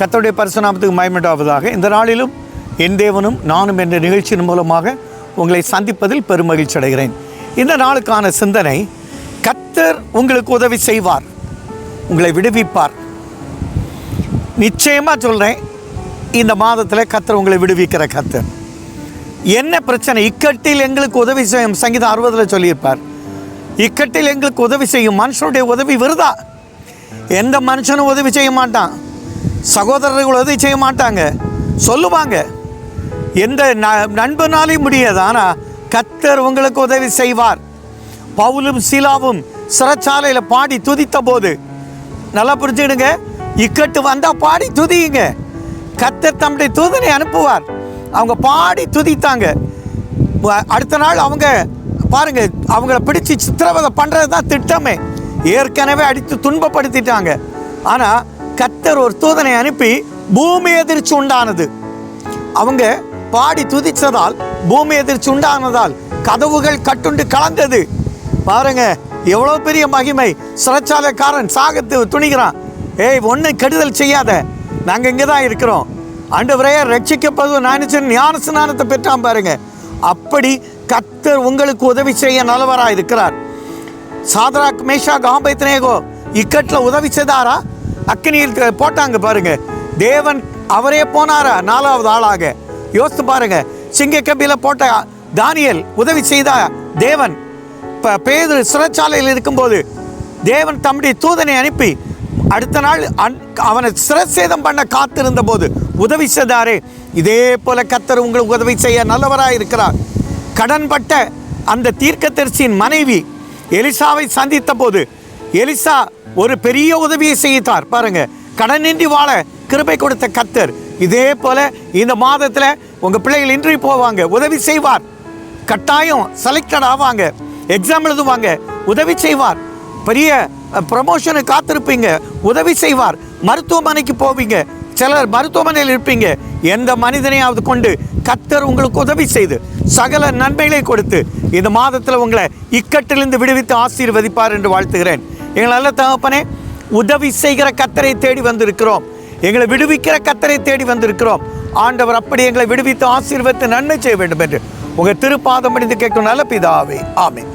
கத்தருடைய பரிசுநாமத்துக்கு மயமிட்டாவதாக இந்த நாளிலும் என் தேவனும் நானும் என்ற நிகழ்ச்சியின் மூலமாக உங்களை சந்திப்பதில் பெருமகிழ்ச்சி அடைகிறேன். இந்த நாளுக்கான சிந்தனை கத்தர் உங்களுக்கு உதவி செய்வார் உங்களை விடுவிப்பார். நிச்சயமாக சொல்கிறேன் இந்த மாதத்தில் கத்தர் உங்களை விடுவிக்கிற கத்தர் என்ன பிரச்சனை? இக்கட்டில் எங்களுக்கு உதவி செய்யும் சங்கீதம் அறுபதில் சொல்லியிருப்பார். இக்கட்டில் எங்களுக்கு உதவி செய்யும் மனுஷனுடைய உதவி விருதா? எந்த மனுஷனும் உதவி செய்ய மாட்டான். சகோதரர்கள் உதவி செய்ய மாட்டாங்க. சொல்லுவாங்க. எந்த ந- நண்பனாலையும் முடியாது. ஆனால் கத்தர் உங்களுக்கு உதவி செய்வார். பவுலும் சீலாவும் சிறைச்சாலையில் பாடி துதித்த போது நல்லா புரிஞ்சுக்கிடுங்க. இக்கட்டு வந்தால் பாடி துதியுங்க. கத்தர் தம்முடைய தூதனை அனுப்புவார். அவங்க பாடி துதித்தாங்க. அடுத்த நாள் அவங்க பாருங்கள் அவங்கள பிடிச்சு சித்திரவதை பண்ணுறது தான் திட்டமே. ஏற்கனவே அடித்து துன்பப்படுத்திட்டாங்க. ஆனால் கத்தர் ஒரு தூதனை அனுப்பி பூமி எதிர்ச்சி உண்டானது. அவங்க பாடி துதிச்சதால் பூமி எதிர்ச்சி உண்டானதால் கதவுகள் கட்டுண்டு கலந்தது. பாருங்க எவ்வளோ பெரிய மகிமை. சிறைச்சாலைக்காரன் சாகத்து துணிக்கிறான் ஏய் ஒன்றும் கெடுதல் செய்யாத. நாங்கள் இங்கே தான் இருக்கிறோம். ஆண்டவரே ரட்சிக்கப்படுவது நான் ஞான ஸ்நானத்தை பெற்றான் பாருங்க. அப்படி கத்தர் உங்களுக்கு உதவி செய்ய நல்லவராக இருக்கிறார் சாதராக் மேஷா காம்பைத்னேகோ இக்கட்டில் உதவி செய்தாரா? அக்கினியில் போட்டாங்க பாருங்க. தேவன் அவரே போனாரா? நாலாவது ஆளாக. யோசித்து பாருங்க. சிங்க கம்பியில் போட்ட தானியல் உதவி செய்தா தேவன். இப்போ பேது சிறைச்சாலையில் இருக்கும்போது தேவன் தம்முடைய தூதனை அனுப்பி அடுத்த நாள் அன்- அவனை சிரசேதம் பண்ண காத்திருந்த போது உதவி செய்தாரே. இதே போல கத்தர் உங்களுக்கு உதவி செய்ய நல்லவராக இருக்கிறார். கடன்பட்ட அந்த தீர்க்கதரிசியின் மனைவி எலிசாவை சந்தித்த போது எலிசா ஒரு பெரிய உதவியை செய்தார். பாருங்க கடனின்றி வாழ கிருபை கொடுத்த கத்தர் இதே போல இந்த மாதத்துல உங்க பிள்ளைகள் இன்றி போவாங்க உதவி செய்வார். கட்டாயம் செலக்டட் ஆவாங்க எக்ஸாம் எழுதுவாங்க உதவி செய்வார். பெரிய ப்ரமோஷனை காத்திருப்பீங்க உதவி செய்வார். மருத்துவமனைக்கு போவீங்க சிலர் மருத்துவமனையில் இருப்பீங்க. எந்த மனிதனையாவது கொண்டு கத்தர் உங்களுக்கு உதவி செய்து சகல நன்மைகளை கொடுத்து இந்த மாதத்தில் உங்களை இக்கட்டிலிருந்து விடுவித்து ஆசீர்வதிப்பார் என்று வாழ்த்துகிறேன். எங்கள் நல்ல தகப்பனே உதவி செய்கிற கத்தரை தேடி வந்திருக்கிறோம். எங்களை விடுவிக்கிற கத்தரை தேடி வந்திருக்கிறோம். ஆண்டவர் அப்படி எங்களை விடுவித்து ஆசீர்வத்தை நன்மை செய்ய வேண்டும் என்று. உங்கள் திருப்பாதம் அடிந்து கேட்கும் நல்ல பிதாவே. ஆமேன்.